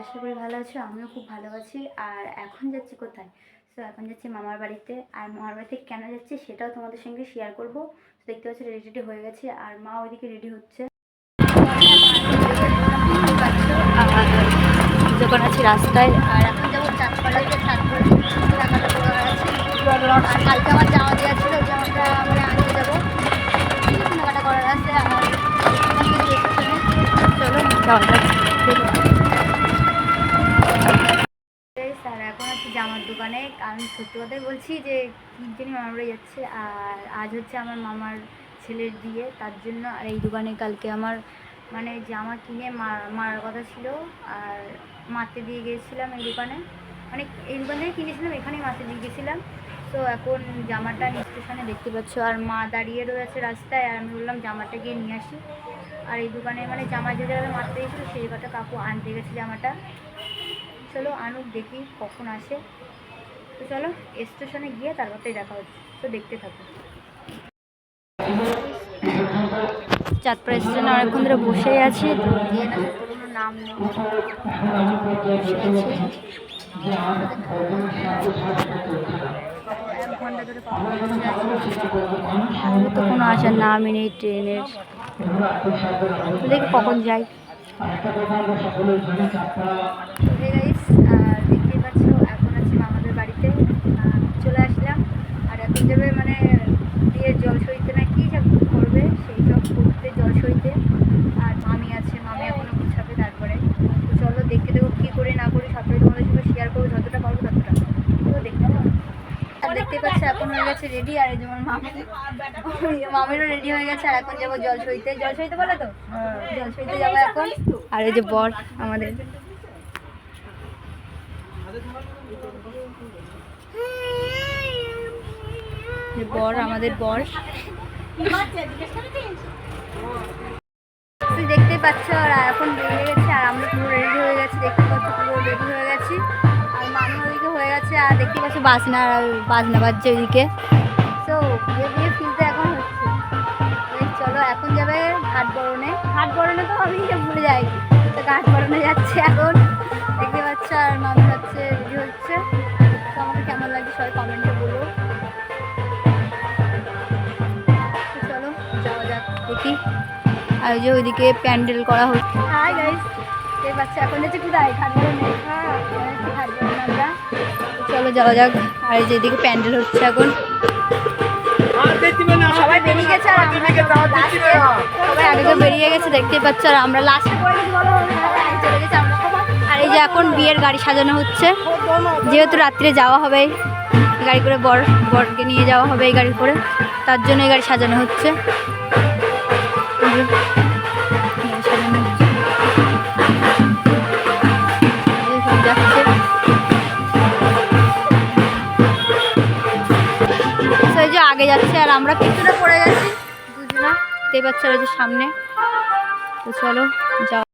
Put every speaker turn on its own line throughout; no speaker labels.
আশা করি ভালো আছো, আমিও খুব ভালো আছি। আর এখন যাচ্ছি কোথায়? সো এখন যাচ্ছি মামার বাড়িতে। আর মামার বাড়িতে কেন যাচ্ছি সেটাও তোমাদের সঙ্গে শেয়ার করব। দেখতে পাচ্ছি রেডি রেডি হয়ে গেছে। আর মা ওইদিকে রেডি হচ্ছে। যখন আছি রাস্তায়, আর এখন যাব চাঁদপাড়াতে, চাঁদপাড়া আর কালকে আমার জামা দেওয়া ছিল যাব। কেনাকাটা করার আছে আর চলো, যাওয়া যাক স্যার এখন আছি দোকানে আমি সত্যি কথাই বলছি যে কি জানি মামার বাড়ি যাচ্ছে আর আজ হচ্ছে আমার মামার ছেলের বিয়ে, তার জন্য আর এই দোকানে কালকে আমার মানে জামা কিনে মারার কথা ছিল আর মারতে দিয়ে গিয়েছিলাম এই দোকানে। মানে এই দোকানে কিনেছিলাম, এখানেই মারতে দিয়ে গেছিলাম তো এখন জামাটা স্টেশনে দেখতে পাচ্ছ আর মা দাঁড়িয়ে রয়েছে রাস্তায় আর আমি বললাম জামাটা গিয়ে নিয়ে আসি। আর এই দোকানে মানে জামা যে জায়গায় মারতে গেছিল সেই কথা কাকু আনতে গেছে জামাটা। চলো আনুক দেখি কখন আসে। তো চলো স্টেশনে গিয়ে তারপরটাই দেখা হচ্ছে। তো দেখতে থাকো। চাঁদপাড়া স্টেশনে অনেকক্ষণ ধরে বসেই আছি। কোনো নাম নেই। এক ঘণ্টা ধরে তো কোনো আসার নামই নেই ট্রেনের। দেখি কখন যাই। দেখতেই পাচ্ছ এখন আছি মামাদের বাড়িতে আহ, চলে আসলাম। আর এখন যাবে মানে বিয়ের জল সইতে না কি সব করবে সেই সব করতে জল সইতে। আর মামি আছে মামি এখনও গুছাবে তারপরে। তো চলো দেখতে দেবো কী করে না করি সবটাই তোমাদের সঙ্গে শেয়ার করব যতটা পারব ততটা। তো দেখতে আর দেখতে পাচ্ছ এখন হয়ে গেছে রেডি আর যেমন মামি। মামিরও রেডি হয়ে গেছে আর এখন যাব জল সইতে। জল সইতে বলে তো? জল সইতে যাব এখন। আর এই যে বর আমাদের। যে বর, আমাদের বর। দেখতে পাচ্ছ, আর এখন বেরিয়ে গেছে, আর আমরা পুরো রেডি হয়ে গেছি, দেখতে পাচ্ছ, পুরো রেডি হয়ে গেছি। আর মামি ওইদিকে হয়ে গেছে, আর দেখতে পাচ্ছ, বাজনা আর বাজনা বাজছে ওইদিকে। তো বিয়ে বিয়ে ফিলতে এখন হচ্ছে। চলো, এখন যাবে ঘাট বরণে। ঘাট বরণে তো আমি ভুলে যাই। তো ঘাট বরণে যাচ্ছে এখন। দেখতে পাচ্ছ, আর মামি হচ্ছে রেডি হচ্ছে। তো আমাকে কেমন লাগছে সবাই কমেন্টে আর যে ওইদিকে প্যান্ডেল করা হচ্ছে। হাই গাইস এই বাচ্চা এখন যাচ্ছে কোথায়? ঘাট বরণে হ্যাঁ চলো যাওয়া যাক। আর এই যে এদিকে প্যান্ডেল হচ্ছে এখন। সবাই বেরিয়ে গেছে আর আমরা সবাই আগে আগে বেরিয়ে গেছে দেখতে পাচ্ছ। আর আমরা লাস্টে চলে গেছে আমরা। আর এই যে এখন বিয়ের গাড়ি সাজানো হচ্ছে। যেহেতু রাত্রে যাওয়া হবে গাড়ি করে বর বরকে নিয়ে যাওয়া হবে এই গাড়ি করে। তার জন্য এই গাড়ি সাজানো হচ্ছে। এই যে, গাড়ি সাজানো হচ্ছে। এই যে সব যাচ্ছে। তো এই যে আগে যাচ্ছে আর আমরা কিছুটা পড়ে গেছি। দুজনা দেখতে পাচ্ছি যে সামনে। তো চলো যাও।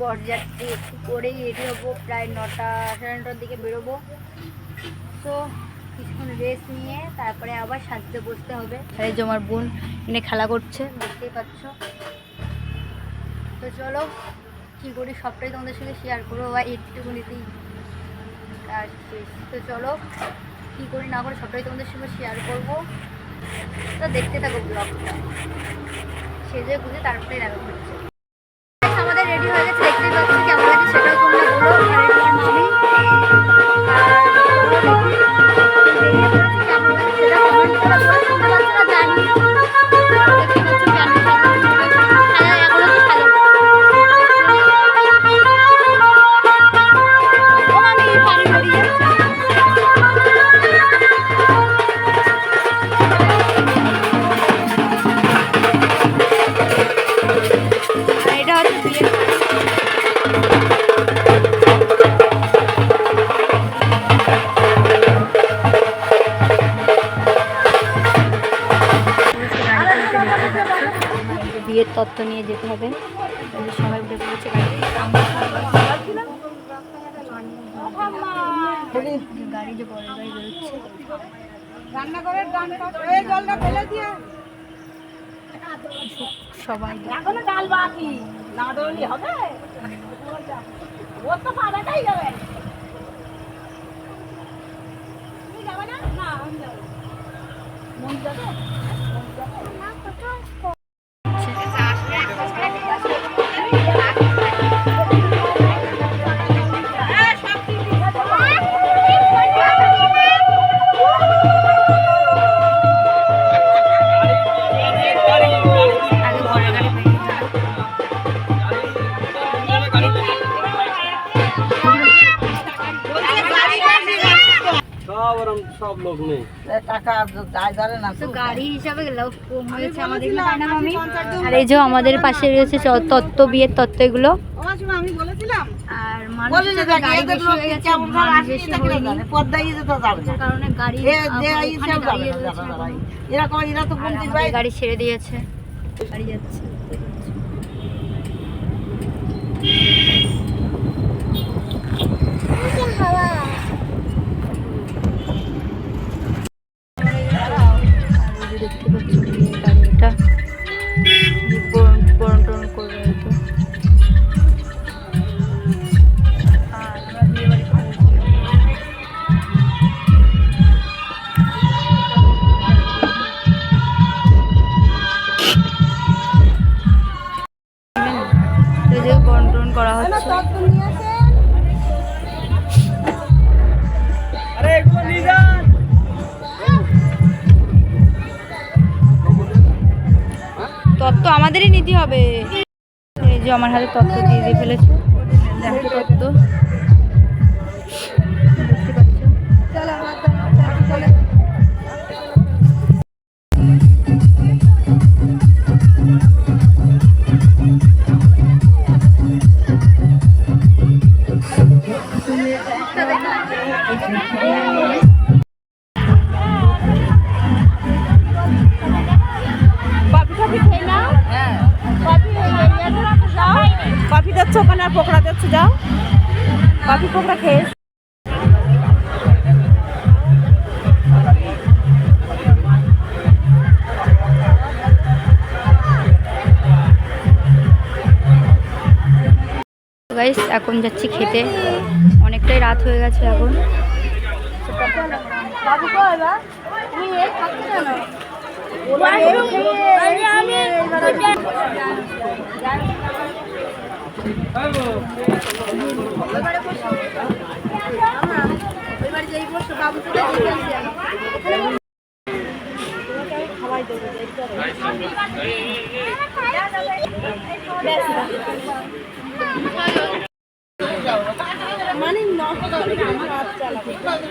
বরযাত্রী একটু করেই রেডি হব। প্রায় নটা, সাড়ে নটার দিকে বেরোবো। তো কিছুক্ষণ রেস্ট নিয়ে তারপরে আবার সাজতে বসতে হবে। আর যে আমার বোন, এনে খেলা করছে, দেখতেই পাচ্ছ। তো চলো, কী করি, সবটাই তোমাদের সঙ্গে শেয়ার করব বা একটুকুনিতেই। কাজ তো চলো, কী করি না করে, সবটাই তোমাদের সঙ্গে শেয়ার করব। তো দেখতে থাকো ব্লগটা সেজে গুজে তারপরে দেখা হচ্ছে। তত্ত্ব নিয়ে যেতে হবে। সবাই উঠে পড়েছে গাড়ি গাড়ি যে বড় গাড়ি বেরোচ্ছে।
রান্নাঘরের ডান পাশে। এই জলটা ফেলে দিয়ে।
সবাই
ডাল বাকি। না হবে? ও তো পাড়াটাই যাবে। যাবে না? না আমি যাব। মন যাবে?
আর এই যে আমাদের পাশে রয়েছে তত্ত্ব বিয়ের তত্ত্ব এগুলো
আমি বলেছিলাম।
আর
বলে
মানুষের
যে
গাড়ি যাচ্ছে। করা হচ্ছে। তত্ত্ব আমাদেরই নিতে হবে। এই যে আমার হাতে তত্ত্ব দিয়ে দিয়ে ফেলেছে। তত্ত্ব
কফি দিচ্ছে ওখানে আর পকোড়া দিচ্ছে যাও কফি পকোড়া খেয়ে।
গাইস এখন যাচ্ছি খেতে অনেকটাই রাত হয়ে গেছে এখন শেষ খাওয়া
ওরা সিগন্যাল মারা করছে বুঝতে পারছি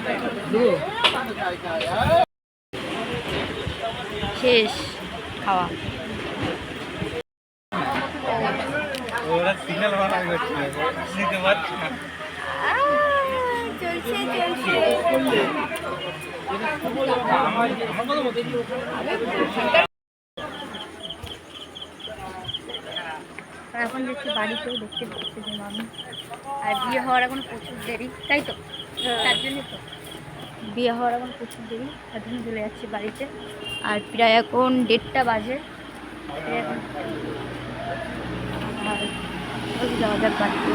চলছে আর এখন দেখছি বাড়িতেও দেখতে পাচ্ছি যে মামি। আর বিয়ে হওয়ার এখন প্রচুর দেরি তাই তো? তার জন্যই তো। বিয়ে হওয়ার এখন প্রচুর দেরি, তার জন্য চলে যাচ্ছি বাড়িতে। আর প্রায় এখন দেড়টা বাজে। এখন যাওয়া যাক বাড়িতে।